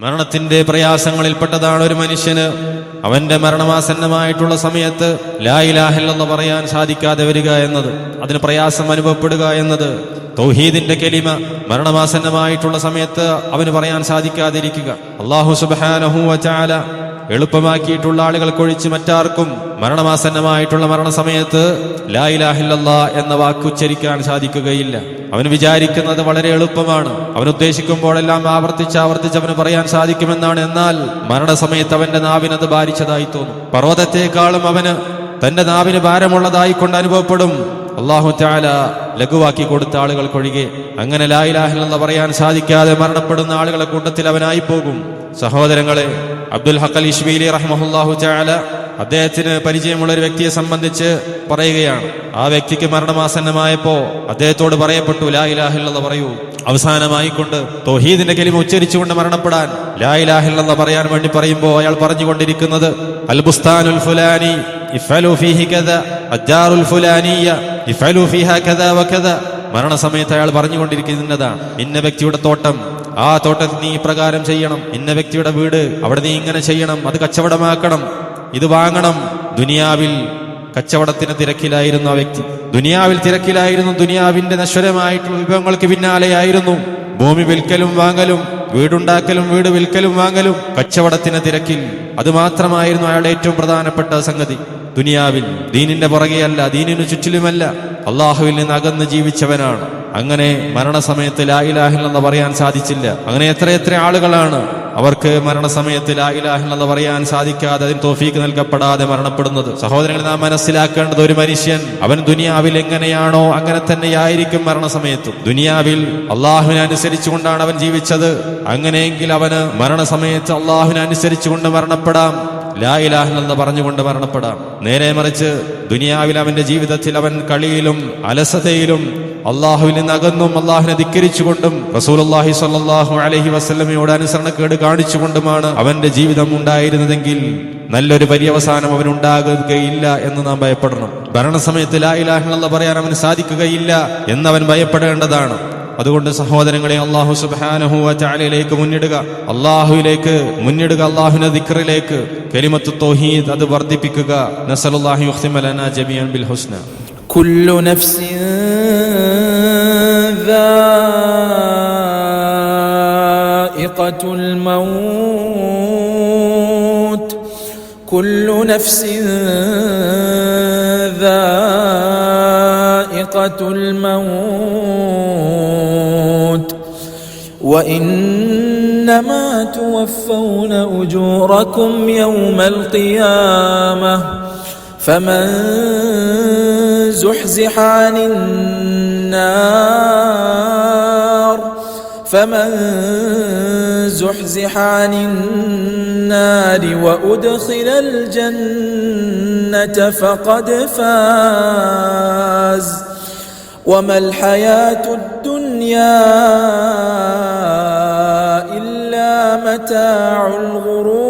മരണത്തിന്റെ പ്രയാസങ്ങളിൽപ്പെട്ടതാണ് ഒരു മനുഷ്യന്. അവന്റെ മരണമാസന്നമായിട്ടുള്ള സമയത്ത് ലായിലാഹില്ലെന്ന് പറയാൻ സാധിക്കാതെ വരിക എന്നത് അതിന് പ്രയാസം അനുഭവപ്പെടുക എന്നത് തൗഹീദിന്റെ കെലിമ മരണമാസന്നമായിട്ടുള്ള സമയത്ത് അവന് പറയാൻ സാധിക്കാതിരിക്കുക. അള്ളാഹു സുബാനഹു വചാല എളുപ്പമാക്കിയിട്ടുള്ള ആളുകൾക്കൊഴിച്ച് മറ്റാർക്കും മരണമാസന്നമായിട്ടുള്ള മരണസമയത്ത് ലായിലാഹില്ല എന്ന വാക്ക് ഉച്ചരിക്കാൻ സാധിക്കുകയില്ല. അവൻ വിചാരിക്കുന്നത് വളരെ എളുപ്പമാണ്. അവൻ ഉദ്ദേശിക്കുമ്പോഴെല്ലാം ആവർത്തിച്ച് ആവർത്തിച്ച് അവന് പറയാൻ സാധിക്കുമെന്നാണ്. എന്നാൽ മരണസമയത്ത് അവന്റെ നാവിനത് ഭാരിച്ചതായി തോന്നും. പർവതത്തെക്കാളും അവന് തന്റെ നാവിന് ഭാരമുള്ളതായി കൊണ്ട് അനുഭവപ്പെടും. അള്ളാഹു ചാല ലഘുവാക്കി കൊടുത്ത ആളുകൾക്കൊഴികെ അങ്ങനെ ലായിലാഹില്ലെന്ന് പറയാൻ സാധിക്കാതെ മരണപ്പെടുന്ന ആളുകളെ കൂട്ടത്തിൽ അവനായി പോകും. സഹോദരങ്ങളെ അബ്ദുൽ ഹക്കൽ ഇഷ്ബീലി റഹ്മഹുല്ലാഹു ചാല അദ്ദേഹത്തിന് പരിചയമുള്ള ഒരു വ്യക്തിയെ സംബന്ധിച്ച് പറയുകയാണ്. ആ വ്യക്തിക്ക് മരണമാസന്നമായപ്പോ അദ്ദേഹത്തോട് പറയപ്പെട്ടു ലാ ഇലാഹില്ലെന്ന് പറയൂ. അവസാനമായി കൊണ്ട് തൗഹീദിന്റെ കലിമ ഉച്ചരിച്ചുകൊണ്ട് മരണപ്പെടാൻ ലാ ഇലാഹില്ലെന്ന് പറയാൻ വേണ്ടി പറയുമ്പോൾ അയാൾ പറഞ്ഞുകൊണ്ടിരിക്കുന്നത് അൽബുസ്താനുൽ ഫുലാനി ഇഫ്അലു ഫീഹി കദ അദ്ദാറുൽ ഫുലാനിയ ഇഫ്അലു ഫീഹാ വ വകദ മരണസമയത്ത് അയാൾ പറഞ്ഞുകൊണ്ടിരിക്കുന്നതാണ് ഇന്ന വ്യക്തിയുടെ തോട്ടം ആ തോട്ടത്തിൽ നീ ഇപ്രകാരം ചെയ്യണം. ഇന്ന വ്യക്തിയുടെ വീട് അവിടെ നീ ഇങ്ങനെ ചെയ്യണം. അത് കച്ചവടമാക്കണം. ഇത് വാങ്ങണം. ദുനിയാവിൽ കച്ചവടത്തിന് തിരക്കിലായിരുന്നു ആ വ്യക്തി. ദുനിയാവിൽ തിരക്കിലായിരുന്നു. ദുനിയാവിന്റെ നശ്വരമായിട്ടുള്ള വിഭവങ്ങൾക്ക് പിന്നാലെയായിരുന്നു ഭൂമി വിൽക്കലും വാങ്ങലും വീടുണ്ടാക്കലും വീട് വിൽക്കലും വാങ്ങലും കച്ചവടത്തിന് തിരക്കിൽ. അത് മാത്രമായിരുന്നു അയാളുടെ ഏറ്റവും പ്രധാനപ്പെട്ട സംഗതി. ദുനിയാവിൽ ദീനിന്റെ പുറകെയല്ല ദീനിനു ചുറ്റിലുമല്ല. അള്ളാഹുവിൽ നിന്ന് അകന്ന് ജീവിച്ചവനാണ്. അങ്ങനെ മരണസമയത്ത് എന്ന് പറയാൻ സാധിച്ചില്ല. അങ്ങനെ എത്ര എത്ര ആളുകളാണ് അവർക്ക് മരണസമയത്ത് ലായിലാഹില്ലെന്ന് പറയാൻ സാധിക്കാതെ അതിന് തോഫീക്ക് നൽകപ്പെടാതെ മരണപ്പെടുന്നത്. സഹോദരങ്ങൾ നാം മനസ്സിലാക്കേണ്ടത് ഒരു മനുഷ്യൻ അവൻ ദുനിയാവിൽ എങ്ങനെയാണോ അങ്ങനെ തന്നെയായിരിക്കും മരണസമയത്തും. ദുനിയാവിൽ അള്ളാഹുവിനെ അനുസരിച്ചുകൊണ്ടാണ് അവൻ ജീവിച്ചത്. അങ്ങനെയെങ്കിൽ അവന് മരണസമയത്ത് അള്ളാഹുവിനെ അനുസരിച്ചുകൊണ്ട് മരണപ്പെടാം. ലാ എന്ന് പറഞ്ഞുകൊണ്ട് മരണപ്പെടാം. നേരെ മറിച്ച് ദുനിയാവിൽ അവന്റെ ജീവിതത്തിൽ അവൻ കളിയിലും അലസതയിലും അള്ളാഹുവിൽ നിന്ന് അകന്നും അള്ളാഹിനെ ധിക്കരിച്ചുകൊണ്ടും അള്ളാഹി സാഹു അലഹി വസ്ലമയോട് അനുസരണക്കേട് കാണിച്ചുകൊണ്ടുമാണ് അവന്റെ ജീവിതം ഉണ്ടായിരുന്നതെങ്കിൽ നല്ലൊരു പര്യവസാനം അവനുണ്ടാകുകയില്ല എന്ന് നാം ഭയപ്പെടണം. ഭരണസമയത്ത് ലാ ഇലാഹിനുള്ള പറയാൻ അവന് സാധിക്കുകയില്ല എന്നവൻ ഭയപ്പെടേണ്ടതാണ്. അതുകൊണ്ട് സഹോദരങ്ങളെ അള്ളാഹു സുബാനഹുലേക്ക് മുന്നിടുക. അള്ളാഹുവിലേക്ക് മുന്നിടുക അള്ളാഹുന ദിക്റിലേക്ക്. കരിമത്ത് തോഹീദ് അത് വർദ്ധിപ്പിക്കുക. നസലുല്ലാഹി ബിൽ ഹുസ്ന. കുല്ലു നഫ്സി ذائقة الموت كل نفس ذائقة الموت وإنما توفون أجوركم يوم القيامة فمن زحزح عن النار فمن زحزح عن النار وأدخل الجنة فقد فاز. وما الحياة الدنيا إلا متاع الغرور.